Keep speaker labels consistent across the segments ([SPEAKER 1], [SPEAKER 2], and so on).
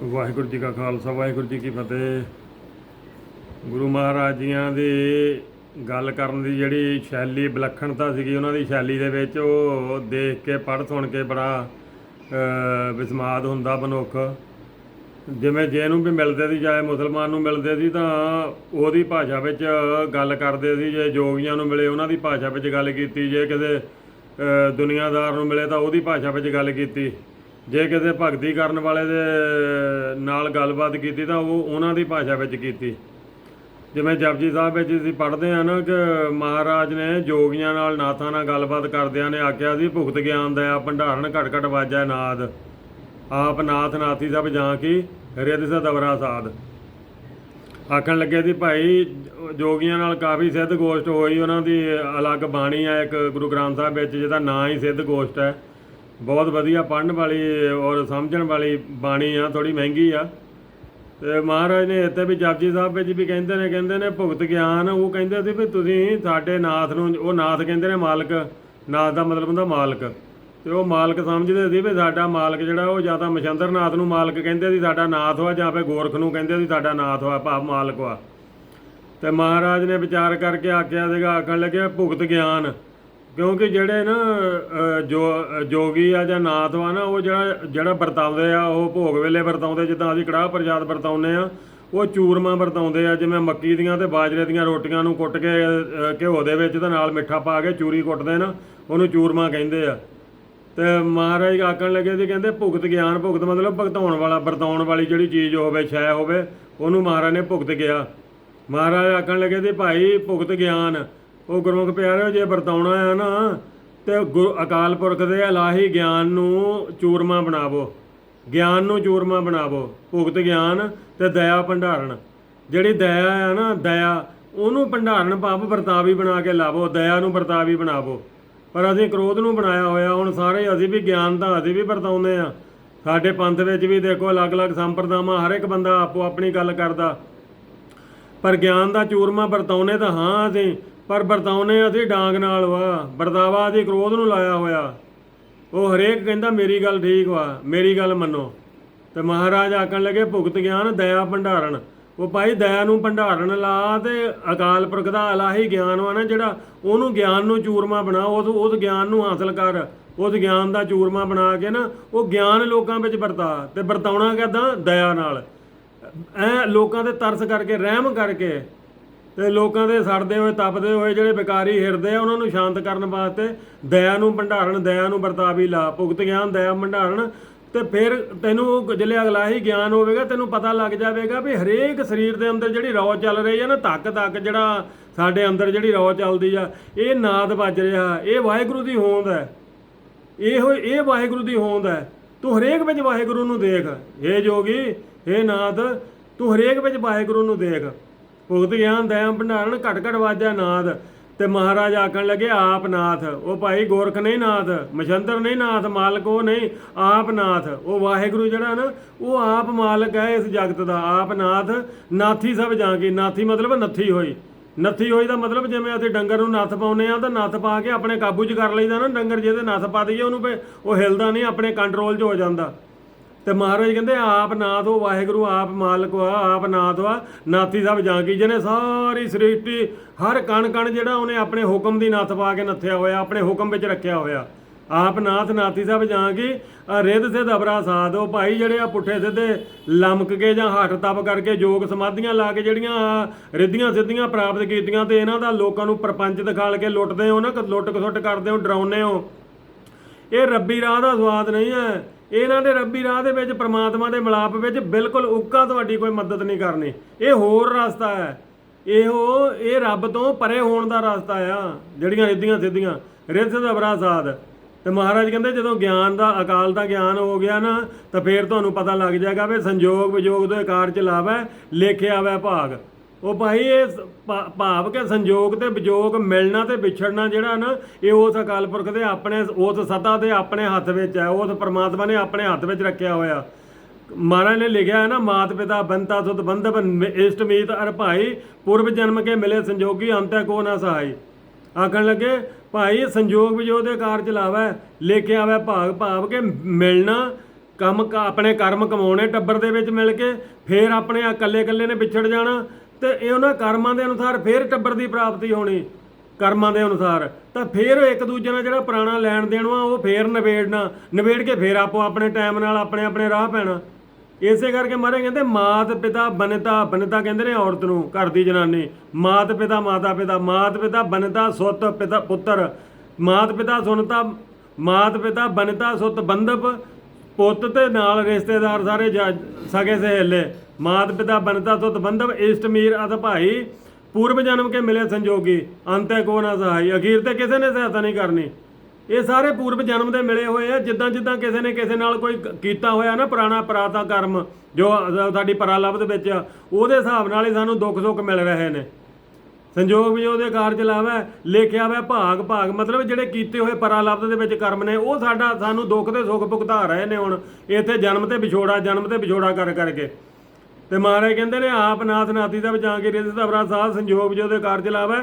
[SPEAKER 1] ਵਾਹਿਗੁਰੂ ਜੀ ਕਾ ਖਾਲਸਾ ਵਾਹਿਗੁਰੂ ਜੀ ਕੀ ਫਤਿਹ। ਗੁਰੂ ਮਹਾਰਾਜ ਜੀਆਂ ਦੀ ਗੱਲ ਕਰਨ ਦੀ ਜਿਹੜੀ ਸ਼ੈਲੀ ਵਿਲੱਖਣਤਾ ਸੀਗੀ ਉਹਨਾਂ ਦੀ ਸ਼ੈਲੀ ਦੇ ਵਿੱਚ ਉਹ ਦੇਖ ਕੇ ਪੜ੍ਹ ਸੁਣ ਕੇ ਬੜਾ ਅ, ਵਿਸਮਾਦ ਹੁੰਦਾ ਮਨੁੱਖ। ਜਿਵੇਂ ਜਿਹਨੂੰ ਵੀ ਮਿਲਦੇ ਸੀ ਚਾਹੇ ਮੁਸਲਮਾਨ ਨੂੰ ਮਿਲਦੇ ਸੀ ਤਾਂ ਉਹਦੀ ਭਾਸ਼ਾ ਵਿੱਚ ਗੱਲ ਕਰਦੇ ਸੀ। ਜੇ ਜੋਗੀਆਂ ਨੂੰ ਮਿਲੇ ਉਹਨਾਂ ਦੀ ਭਾਸ਼ਾ ਵਿੱਚ ਗੱਲ ਕੀਤੀ। ਜੇ ਕਿਸੇ ਦੁਨੀਆਦਾਰ ਨੂੰ ਮਿਲੇ ਤਾਂ ਉਹਦੀ ਭਾਸ਼ਾ ਵਿੱਚ ਗੱਲ ਕੀਤੀ। ਜੇ ਕਿਸੇ ਭਗਤੀ ਕਰਨ ਵਾਲੇ ਦੇ ਨਾਲ ਗੱਲਬਾਤ ਕੀਤੀ ਤਾਂ ਉਹ ਉਹਨਾਂ ਦੀ ਭਾਸ਼ਾ ਵਿੱਚ ਕੀਤੀ। ਜਿਵੇਂ ਜਪਜੀ ਸਾਹਿਬ ਵਿੱਚ ਅਸੀਂ ਪੜ੍ਹਦੇ ਹਾਂ ਨਾ ਕਿ ਮਹਾਰਾਜ ਨੇ ਜੋਗੀਆਂ ਨਾਲ ਨਾਥਾਂ ਨਾਲ ਗੱਲਬਾਤ ਕਰਦਿਆਂ ਨੇ ਆਖਿਆ ਸੀ, ਭੁਗਤ ਗਿਆਨ ਦਾ ਭੰਡਾਰਨ ਘਟ ਘਟ ਵਾਜੈ ਨਾਦ। ਆਪ ਨਾਥ ਨਾਥੀ ਸਭ ਜਾਂ ਕੀ ਰਿਦ ਸ ਦਵਰਾ ਸਾਧ ਆਖਣ ਲੱਗੇ ਸੀ, ਭਾਈ, ਜੋਗੀਆਂ ਨਾਲ ਕਾਫੀ ਸਿੱਧ ਗੋਸ਼ਟ ਹੋਈ, ਉਹਨਾਂ ਦੀ ਅਲੱਗ ਬਾਣੀ ਹੈ ਇੱਕ ਗੁਰੂ ਗ੍ਰੰਥ ਸਾਹਿਬ ਵਿੱਚ ਜਿਹਦਾ ਨਾਂ ਹੀ ਸਿੱਧ ਗੋਸ਼ਟ ਹੈ। ਬਹੁਤ ਵਧੀਆ, ਪੜ੍ਹਨ ਵਾਲੀ ਔਰ ਸਮਝਣ ਵਾਲੀ ਬਾਣੀ ਆ ਥੋੜੀ ਮਹਿੰਗੀ ਆ। ਤੇ ਮਹਾਰਾਜ ਨੇ ਇੱਥੇ ਵੀ ਜਪਜੀ ਸਾਹਿਬ ਵਿੱਚ ਵੀ ਕਹਿੰਦੇ ਨੇ ਕਹਿੰਦੇ ਨੇ ਭੁਗਤ ਗਿਆਨ, ਉਹ ਕਹਿੰਦੇ ਸੀ ਵੀ ਤੁਸੀਂ ਸਾਡੇ ਨਾਥ ਨੂੰ, ਉਹ ਨਾਥ ਕਹਿੰਦੇ ਨੇ ਮਾਲਕ, ਨਾਥ ਦਾ ਮਤਲਬ ਹੁੰਦਾ ਮਾਲਕ। ਤੇ ਉਹ ਮਾਲਕ ਸਮਝਦੇ ਸੀ ਵੀ ਸਾਡਾ ਮਾਲਕ ਜਿਹੜਾ, ਉਹ ਜਾਂ ਤਾਂ ਮਛੰਦਰ ਨਾਥ ਨੂੰ ਮਾਲਕ ਕਹਿੰਦੇ ਸੀ, ਸਾਡਾ ਨਾਥ ਵਾ, ਜਾਂ ਫਿਰ ਗੋਰਖ ਨੂੰ ਕਹਿੰਦੇ ਸੀ, ਸਾਡਾ ਨਾਥ ਵਾ, ਭਾਵ ਮਾਲਕ ਵਾ। ਤੇ ਮਹਾਰਾਜ ਨੇ ਵਿਚਾਰ ਕਰਕੇ ਆਖਿਆ ਸੀਗਾ, ਆਖਣ ਲੱਗਿਆ ਭੁਗਤ ਗਿਆਨ। ਕਿਉਂਕਿ ਜਿਹੜੇ ਨਾ ਜੋ, ਜੋਗੀ ਆ ਜਾਂ ਨਾਥ ਵਾ ਨਾ, ਉਹ ਜਿਹੜਾ ਜਿਹੜਾ ਵਰਤਾਉਂਦੇ ਆ, ਉਹ ਭੋਗ ਵੇਲੇ ਵਰਤਾਉਂਦੇ ਜਿੱਦਾਂ ਅਸੀਂ ਕੜਾਹ ਪ੍ਰਸ਼ਾਦ ਵਰਤਾਉਂਦੇ ਆ, ਉਹ ਚੂਰਮਾ ਵਰਤਾਉਂਦੇ ਆ, ਜਿਵੇਂ ਮੱਕੀ ਦੀਆਂ ਤੇ ਬਾਜਰੇ ਦੀਆਂ ਰੋਟੀਆਂ ਨੂੰ ਕੁੱਟ ਕੇ ਘਿਓ ਦੇ ਵਿੱਚ ਤੇ ਨਾਲ ਮਿੱਠਾ ਪਾ ਕੇ ਚੂਰੀ ਕੁੱਟਦੇ ਨਾ, ਉਹਨੂੰ ਚੂਰਮਾ ਕਹਿੰਦੇ ਆ। ਤੇ ਮਹਾਰਾਜ ਆਖਣ ਲੱਗੇ ਸੀ, ਕਹਿੰਦੇ ਭੁਗਤ ਗਿਆਨ, ਭੁਗਤ ਮਤਲਬ ਭਗਤਾਉਣ ਵਾਲਾ, ਵਰਤਾਉਣ ਵਾਲੀ ਜਿਹੜੀ ਚੀਜ਼ ਹੋਵੇ ਛੈ ਹੋਵੇ, ਉਹਨੂੰ ਮਹਾਰਾਜ ਨੇ ਭੁਗਤ ਗਿਆ ਮਹਾਰਾਜ ਆਖਣ ਲੱਗੇ ਸੀ, ਭਾਈ, ਭੁਗਤ ਗਿਆਨ ਉਹ ਗੁਰਮੁਖ ਪਿਆਰਿਓ, ਜੇ ਵਰਤਾਉਣਾ ਹੈ ਨਾ, ਤੇ ਗੁਰੂ ਅਕਾਲ ਪੁਰਖ ਦੇ ਇਲਾਹੀ ਗਿਆਨ ਨੂੰ ਚੂਰਮਾ ਬਣਾਵੋ। ਗਿਆਨ ਨੂੰ ਚੂਰਮਾ ਬਣਾਵੋ। ਭੁਗਤ ਗਿਆਨ ਤੇ ਦਇਆ ਭੰਡਾਰਨ। ਜਿਹੜੀ ਦਇਆ ਹੈ ਨਾ, ਦਇਆ, ਉਹਨੂੰ ਭੰਡਾਰਨ ਭਾਵ ਵਰਤਾਵੀ ਬਣਾ ਕੇ ਲਾਵੋ, ਦਇਆ ਨੂੰ ਵਰਤਾਵੀ ਬਣਾਵੋ। ਪਰ ਅਸੀਂ ਕ੍ਰੋਧ ਨੂੰ ਬਣਾਇਆ ਹੋਇਆ, ਹੁਣ ਸਾਰੇ ਅਸੀਂ ਵੀ ਗਿਆਨ ਦਾ ਅਸੀਂ ਵੀ ਵਰਤਾਉਂਦੇ ਆ। ਸਾਡੇ ਪੰਥ ਵਿੱਚ ਵੀ ਦੇਖੋ, ਅਲੱਗ-ਅਲੱਗ ਸੰਪਰਦਾਵਾਂ, ਹਰ ਇੱਕ ਬੰਦਾ ਆਪੋ ਆਪਣੀ ਗੱਲ ਕਰਦਾ। ਪਰ ਗਿਆਨ ਦਾ ਚੂਰਮਾ ਵਰਤਾਉਨੇ ਤਾਂ ਹਾਂ ਅਸੀਂ। ਪਰ ਵਰਤਾਉਨੇ ਅਸੀਂ ਡਾਂਗ ਨਾਲ ਵਾ। ਵਰਤਾਵਾ ਅਸੀਂ ਕ੍ਰੋਧ ਨੂੰ ਲਾਇਆ ਹੋਇਆ। ਉਹ ਹਰੇਕ ਕਹਿੰਦਾ, ਮੇਰੀ ਗੱਲ ਠੀਕ ਵਾ, ਮੇਰੀ ਗੱਲ ਮੰਨੋ। ਤੇ ਮਹਾਰਾਜ ਆਖਣ ਲੱਗੇ, ਭੁਗਤ ਗਿਆਨ, ਦਇਆ, ਭੰਡਾਰਨ। ਉਹ ਭਾਈ ਦਇਆ ਨੂੰ ਭੰਡਾਰਨ ਲਾ ਤੇ ਅਕਾਲ ਪੁਰਖ ਦਾ ਇਲਾਹੀ ਗਿਆਨ ਵਾ ਨਾ ਜਿਹੜਾ, ਉਹਨੂੰ ਗਿਆਨ ਨੂੰ ਚੂਰਮਾ ਬਣਾ, ਉਸ ਉਸ ਗਿਆਨ ਨੂੰ ਹਾਸਲ ਕਰ। ਉਸ ਗਿਆਨ ਦਾ ਚੂਰਮਾ ਬਣਾ ਕੇ ਨਾ, ਉਹ ਗਿਆਨ ਲੋਕਾਂ ਵਿੱਚ ਵਰਤਾ ਤੇ ਵਰਤਾਉਣਾ ਕਿੱਦਾਂ ਦਇਆ ਨਾਲ। ਐ ਲੋਕਾਂ ਤੇ ਤਰਸ ਕਰਕੇ, ਰਹਿਮ ਕਰਕੇ ਤੇ ਲੋਕਾਂ ਦੇ ਸੜਦੇ ਹੋਏ, ਤਪਦੇ ਹੋਏ ਜਿਹੜੇ ਵਿਕਾਰੀ ਹਿਰਦੇ ਆ, ਉਹਨਾਂ ਨੂੰ ਸ਼ਾਂਤ ਕਰਨ ਵਾਸਤੇ ਦਇਆ ਨੂੰ ਭੰਡਾਰਨ, ਦਇਆ ਨੂੰ ਵਰਤਾਵੀ ਲਾ। ਭੁਗਤ ਗਿਆਨ, ਦਇਆ ਭੰਡਾਰਨ। ਤੇ ਫਿਰ ਤੈਨੂੰ ਜਿਹੜੇ ਅਗਲਾ ਹੀ ਗਿਆਨ ਹੋਵੇਗਾ, ਤੈਨੂੰ ਪਤਾ ਲੱਗ ਜਾਵੇਗਾ ਵੀ ਹਰੇਕ ਸਰੀਰ ਦੇ ਅੰਦਰ ਜਿਹੜੀ ਰੌ ਚੱਲ ਰਹੀ ਹੈ ਨਾ ਧੱਕ ਧੱਕ ਜਿਹੜਾ ਸਾਡੇ ਅੰਦਰ ਜਿਹੜੀ ਰੌ ਚੱਲਦੀ ਆ, ਇਹ ਨਾਦ ਵੱਜ ਰਿਹਾ। ਇਹ ਵਾਹਿਗੁਰੂ ਦੀ ਹੋਂਦ ਹੈ। ਇਹੋ, ਇਹ ਵਾਹਿਗੁਰੂ ਦੀ ਹੋਂਦ ਹੈ। ਤੂੰ ਹਰੇਕ ਵਿੱਚ ਵਾਹਿਗੁਰੂ ਨੂੰ ਦੇਖ। ਏ ਜੋਗੀ ਏ ਨਾਦ, ਤੂੰ ਹਰੇਕ ਵਿੱਚ ਵਾਹਿਗੁਰੂ ਨੂੰ ਦੇਖ। ਭੁਗਤ ਗਿਆਨ ਦਇਆ ਭੰਡਾਰਨ ਘਟ ਘਟ ਵਾਜਾ ਨਾਦ ਤੇ ਮਹਾਰਾਜ ਆਖਣ ਲੱਗੇ, ਆਪ ਨਾਥ। ਉਹ ਭਾਈ ਗੋਰਖ ਨਹੀਂ ਨਾਥ, ਮਛੰਦਰ ਨਹੀਂ ਨਾਥ, ਮਾਲਕ ਉਹ ਨਹੀਂ, ਆਪ ਨਾਥ। ਉਹ ਵਾਹਿਗੁਰੂ ਜਿਹੜਾ ਨਾ, ਉਹ ਆਪ ਮਾਲਕ ਹੈ ਇਸ ਜਗਤ ਦਾ। ਆਪ ਨਾਥ, ਨਾਥੀ ਸਭ ਜਾਂ ਕੀ ਨਾਥੀ ਮਤਲਬ ਨੱਥੀ ਹੋਈ। ਨੱਥੀ ਹੋਈ ਦਾ ਮਤਲਬ ਜਿਵੇਂ ਅਸੀਂ ਡੰਗਰ ਨੂੰ ਨੱਥ ਪਾਉਨੇ ਆ ਤਾਂ ਨੱਥ ਪਾ ਕੇ ਆਪਣੇ ਕਾਬੂ 'ਚ ਕਰ ਲਈਦਾ ਨਾ, ਡੰਗਰ ਜਿਹਦੇ ਨੱਥ ਪਾ ਦਈਏ, ਉਹਨੂੰ ਉਹ ਹਿਲਦਾ ਨਹੀਂ, ਆਪਣੇ ਕੰਟਰੋਲ 'ਚ ਹੋ ਜਾਂਦਾ। ਤੇ ਮਹਾਰਾਜ ਕਹਿੰਦੇ, ਆਪ ਨਾਥ ਹੋ, ਵਾਹਿਗੁਰੂ, ਆਪ ਮਾਲਕ ਵਾ ਆਪ ਨਾਥ ਵਾ ਨਾਥੀ ਸਾਹਿਬ ਜਾਂ ਕੀ ਜਿਹਨੇ ਸਾਰੀ ਸ੍ਰਿਸ਼ਟੀ, ਹਰ ਕਣ ਕਣ ਜਿਹੜਾ ਉਹਨੇ ਆਪਣੇ ਹੁਕਮ ਦੀ ਨੱਥ ਪਾ ਕੇ ਨੱਥਿਆ ਹੋਇਆ, ਆਪਣੇ ਹੁਕਮ ਵਿੱਚ ਰੱਖਿਆ ਹੋਇਆ। ਆਪ ਨਾਥ, ਨਾਥੀ ਸਾਹਿਬ ਜਾਂ ਕੀ ਰਿੱਧ ਸਿੱਧ ਅਬਰਾ ਸਾਧ ਉਹ ਭਾਈ ਜਿਹੜੇ ਆ ਪੁੱਠੇ ਸਿੱਧੇ ਲਮਕ ਕੇ ਜਾਂ ਹੱਠ ਤਪ ਕਰਕੇ ਯੋਗ ਸਮਾਧੀਆਂ ਲਾ ਕੇ ਜਿਹੜੀਆਂ ਆਹ ਰਿੱਧੀਆਂ ਸਿੱਧੀਆਂ ਪ੍ਰਾਪਤ ਕੀਤੀਆਂ ਤੇ ਇਹਨਾਂ ਦਾ ਲੋਕਾਂ ਨੂੰ ਪ੍ਰਪੰਚ ਦਿਖਾਲ ਕੇ ਲੁੱਟਦੇ ਹੋ ਨਾ ਕ- ਲੁੱਟ ਖਸੁੱਟ ਕਰਦੇ ਹੋ, ਡਰਾਉਂਦੇ ਹੋ। ਇਹ ਰੱਬੀ ਰਾਹ ਦਾ ਸਵਾਦ ਨਹੀਂ ਹੈ। ਇਹਨਾਂ ਦੇ ਰੱਬੀ ਰਾਹ ਦੇ ਵਿੱਚ, ਪ੍ਰਮਾਤਮਾ ਦੇ ਮਿਲਾਪ ਵਿੱਚ ਬਿਲਕੁਲ ਉੱਕਾ ਤੁਹਾਡੀ ਕੋਈ ਮਦਦ ਨਹੀਂ ਕਰਨੀ। ਇਹ ਹੋਰ ਰਸਤਾ ਹੈ। ਇਹੋ, ਇਹ ਰੱਬ ਤੋਂ ਪਰੇ ਹੋਣ ਦਾ ਰਸਤਾ ਆ, ਜਿਹੜੀਆਂ ਰਿੱਧੀਆਂ ਸਿੱਧੀਆਂ। ਰਿੱਧ ਦਾ ਬਰਾ ਸਾਧ। ਤੇ ਮਹਾਰਾਜ ਕਹਿੰਦੇ, ਜਦੋਂ ਗਿਆਨ ਦਾ, ਅਕਾਲ ਦਾ ਗਿਆਨ ਹੋ ਗਿਆ ਨਾ, ਤਾਂ ਫੇਰ ਤੁਹਾਨੂੰ ਪਤਾ ਲੱਗ ਜਾਏਗਾ ਵੀ ਸੰਜੋਗ ਵਿਜੋਗ ਤੋਂ ਕਾਰ ਚ ਲਾਵੈ, ਲੇਖਿਆ ਵੈ ਭਾਗ। ਉਹ ਭਾਈ ਇਹ ਭਾ- ਭਾਵ ਕਿ ਸੰਜੋਗ ਤੇ ਵਿਜੋਗ ਮਿਲਣਾ ਤੇ ਵਿਛੜਨਾ ਜਿਹੜਾ ਨਾ, ਇਹ ਉਸ ਅਕਾਲ ਪੁਰਖ ਦੇ ਆਪਣੇ, ਉਸ ਸਤਾ ਦੇ ਆਪਣੇ ਹੱਥ ਵਿੱਚ ਹੈ, ਉਸ ਪਰਮਾਤਮਾ ਨੇ ਆਪਣੇ ਹੱਥ ਵਿੱਚ ਰੱਖਿਆ ਹੋਇਆ। ਮਹਾਰਾਜ ਨੇ ਲਿਖਿਆ ਹੈ ਨਾ ਮਾਤ ਪਿਤਾ ਬੰਤਾ ਸੁਤ ਬੰਧਵ ਇਸ਼ਟ ਮੀਤ ਅਰ ਭਾਈ, ਪੁਰਬ ਜਨਮ ਕੇ ਮਿਲੇ ਸੰਜੋਗੀ ਅੰਤੈ ਕੋ ਨਾ ਸਹਾਈ। ਆਖਣ ਲੱਗੇ, ਭਾਈ ਸੰਜੋਗ ਵਿਜੋਗ ਦੇ ਕਾਰ ਚਲਾਵੇ, ਲਿਖਿਆ ਕੇ ਆਵੇ ਭਾਗ ਭਾਵ ਕੇ ਮਿਲਣਾ, ਕੰਮ ਕ- ਆਪਣੇ ਕਰਮ ਕਮਾਉਣੇ ਟੱਬਰ ਦੇ ਵਿੱਚ ਮਿਲ ਕੇ, ਫੇਰ ਆਪਣੇ ਇਕੱਲੇ ਇਕੱਲੇ ਨੇ ਵਿਛੜ ਜਾਣਾ ਤੇ ਇਹ ਉਹਨਾਂ ਕਰਮਾਂ ਦੇ ਅਨੁਸਾਰ ਫੇਰ ਟੱਬਰ ਦੀ ਪ੍ਰਾਪਤੀ ਹੋਣੀ, ਕਰਮਾਂ ਦੇ ਅਨੁਸਾਰ। ਤਾਂ ਫੇਰ ਇੱਕ ਦੂਜੇ ਨਾਲ ਜਿਹੜਾ ਪੁਰਾਣਾ ਲੈਣ ਦੇਣ ਵਾ, ਉਹ ਫੇਰ ਨਿਬੇੜਨਾ, ਨਿਬੇੜ ਕੇ ਫੇਰ ਆਪੋ ਆਪਣੇ ਟਾਈਮ ਨਾਲ ਆਪਣੇ ਆਪਣੇ ਰਾਹ ਪੈਣਾ। ਇਸੇ ਕਰਕੇ ਮਾਰੇ ਕਹਿੰਦੇ ਮਾਤ ਪਿਤਾ ਬਨਤਾ ਬਨਤਾ ਕਹਿੰਦੇ ਨੇ ਔਰਤ ਨੂੰ, ਘਰ ਦੀ ਜਨਾਨੀ। ਮਾਤ ਪਿਤਾ ਮਾਤਾ ਪਿਤਾ ਮਾਤ ਪਿਤਾ ਬਨਤਾ, ਸੁੱਤ, ਪਿਤਾ, ਪੁੱਤਰ। ਮਾਤ ਪਿਤਾ ਸੁਨਤਾ ਮਾਤ ਪਿਤਾ ਬਨਤਾ, ਸੁੱਤ ਬੰਦਪ ਪੁੱਤ ਤੇ ਨਾਲ ਰਿਸ਼ਤੇਦਾਰ ਸਾਰੇ ਜਾ- ਸਗੇ ਸਹੇਲੇ। ਮਾਤ ਪਿਤਾ ਬਨਤਾ ਸੁੱਤ ਬੰਧਵ ਇਸ਼ਟ ਮੀਰ ਅਤ ਭਾਈ ਪੂਰਵ ਜਨਮ ਕੇ ਮਿਲੇ ਸੰਜੋਗੀ ਅੰਤੇ ਕੋ ਨਾ ਸਹਾਈ ਅਖੀਰ ਤੇ ਕਿਸੇ ਨੇ ਸਹਾਇਤਾ ਨਹੀਂ ਕਰਨੀ। ਇਹ ਸਾਰੇ ਪੂਰਵ ਜਨਮ ਦੇ ਮਿਲੇ ਹੋਏ ਆ ਜਿੱਦਾਂ ਜਿੱਦਾਂ ਕਿਸੇ ਨੇ ਕਿਸੇ ਨਾਲ ਕੋਈ ਕੀਤਾ ਹੋਇਆ ਨਾ ਪੁਰਾਣਾ ਪਰਾਤਾ ਕਰਮ ਜੋ ਸਾਡੀ ਪਰਾਲਬਧ ਵਿੱਚ ਆ, ਉਹਦੇ ਹਿਸਾਬ ਨਾਲ ਹੀ ਸਾਨੂੰ ਦੁੱਖ ਸੁੱਖ ਮਿਲ ਰਹੇ ਨੇ। ਸੰਜੋਗ ਵੀ ਦੇ ਕਾਰਜ ਲਾਵੇ ਲਿਖਿਆ ਹੋਇਆ ਭਾਗ ਭਾਗ ਮਤਲਬ ਜਿਹੜੇ ਕੀਤੇ ਹੋਏ ਪਰਾਲਬਧ ਦੇ ਵਿੱਚ ਕਰਮ ਨੇ ਉਹ ਸਾਡਾ ਸਾਨੂੰ ਦੁੱਖ ਤੇ ਸੁੱਖ ਭੁਗਤਾ ਰਹੇ ਨੇ ਹੁਣ ਇੱਥੇ ਜਨਮ ਤੇ ਵਿਛੋੜਾ ਜਨਮ ਤੇ ਵਿਛੋੜਾ ਕਰ ਕਰਕੇ। ਤੇ ਮਹਾਰਾਜ ਕਹਿੰਦੇ ਨੇ, ਆਪ ਨਾਥ ਨਾਤੀ ਦਾ ਬਚਾਂਗੇ ਰਿਤ ਤਵਰਾ ਸਾਧ ਸੰਜੋਗ ਜੋ ਉਹਦੇ ਕਾਰਜ ਲਾਵੇ,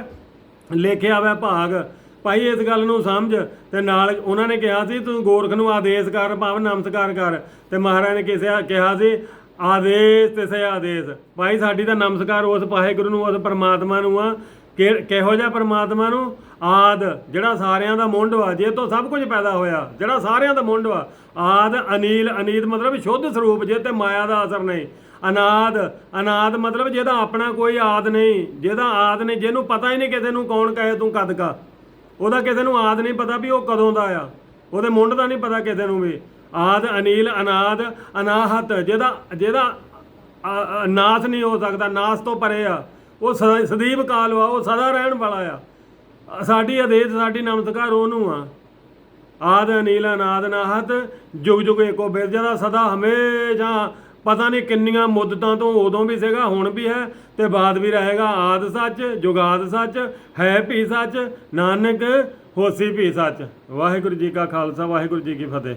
[SPEAKER 1] ਲਿਖਿਆ ਹੋਇਆ ਭਾਗ। ਭਾਈ ਇਸ ਗੱਲ ਨੂੰ ਸਮਝ ਤੇ ਨਾਲ ਉਹਨਾਂ ਨੇ ਕਿਹਾ ਸੀ, ਤੂੰ ਗੋਰਖ ਨੂੰ ਆਦੇਸ਼ ਕਰ, ਭਾਵ ਨਮਸਕਾਰ ਕਰ। ਤੇ ਮਹਾਰਾਜ ਨੇ ਕਿਸੇ ਕਿਹਾ ਸੀ, ਆਦੇਸ਼ ਤੇ ਸੇ ਆਦੇਸ਼ ਭਾਈ ਸਾਡੀ ਤਾਂ ਨਮਸਕਾਰ ਉਸ ਵਾਹਿਗੁਰੂ ਨੂੰ, ਉਸ ਪਰਮਾਤਮਾ ਨੂੰ ਆ। ਕਿ- ਕਿਹੋ ਜਿਹਾ ਪਰਮਾਤਮਾ ਨੂੰ? ਆਦ, ਜਿਹੜਾ ਸਾਰਿਆਂ ਦਾ ਮੁੰਡ ਵਾ, ਜੇ ਤੋਂ ਸਭ ਕੁਝ ਪੈਦਾ ਹੋਇਆ, ਜਿਹੜਾ ਸਾਰਿਆਂ ਦਾ ਮੁੰਡ ਵਾ, ਆਦ, ਅਨੀਲ, ਅਨੀਤ ਮਤਲਬ ਸ਼ੁੱਧ ਸਰੂਪ, ਜੇ ਤੇ ਮਾਇਆ ਦਾ ਅਸਰ ਨਹੀਂ। ਅਨਾਦ ਅਨਾਦ ਮਤਲਬ ਜਿਹਦਾ ਆਪਣਾ ਕੋਈ ਆਦ ਨਹੀਂ, ਜਿਹਦਾ ਆਦ ਨਹੀਂ, ਜਿਹਨੂੰ ਪਤਾ ਹੀ ਨਹੀਂ ਕਿਸੇ ਨੂੰ ਕੌਣ ਕਹੇ ਤੂੰ ਕਦ ਕਾ। ਉਹਦਾ ਕਿਸੇ ਨੂੰ ਆਦ ਨਹੀਂ ਪਤਾ ਵੀ ਉਹ ਕਦੋਂ ਦਾ ਆ। ਉਹਦੇ ਮੁੰਡ ਦਾ ਨਹੀਂ ਪਤਾ ਕਿਸੇ ਨੂੰ ਵੀ। ਆਦ, ਅਨੀਲ, ਅਨਾਦ, ਅਨਾਹਤ, ਜਿਹਦਾ ਜਿਹਦਾ ਨਾਸ ਨਹੀਂ ਹੋ ਸਕਦਾ, ਨਾਸ ਤੋਂ ਪਰੇ ਆ। ਉਹ ਸਦਾ- ਸਦੀਵ ਕਾਲ ਵਾ, ਉਹ ਸਦਾ ਰਹਿਣ ਵਾਲਾ ਆ। ਸਾਡੀ ਆਦੇਸ਼ ਸਾਡੀ ਨਮਸਕਾਰ ਉਹਨੂੰ ਆ। ਆਦ, ਅਨੀਲ, ਅਨਾਦ ਨਾਹਤ ਜੁਗ ਜੁਗ ਏਕੋ ਬਿਰਜ ਦਾ ਸਦਾ ਹਮੇਸ਼ਾ ਪਤਾ ਨਹੀਂ ਕਿੰਨੀਆਂ ਮੁੱਦਤਾਂ ਤੋਂ ਉਦੋਂ ਵੀ ਸੀਗਾ, ਹੁਣ ਵੀ ਹੈ ਤੇ ਬਾਅਦ ਵੀ ਰਹੇਗਾ। ਆਦ ਸੱਚ, ਜੁਗਾਦ ਸੱਚ, ਹੈ ਵੀ ਸੱਚ, ਨਾਨਕ, ਹੋਸੀ ਵੀ ਸੱਚ। ਵਾਹਿਗੁਰੂ ਜੀ ਕਾ ਖਾਲਸਾ, ਵਾਹਿਗੁਰੂ ਜੀ ਕੀ ਫਤਿਹ।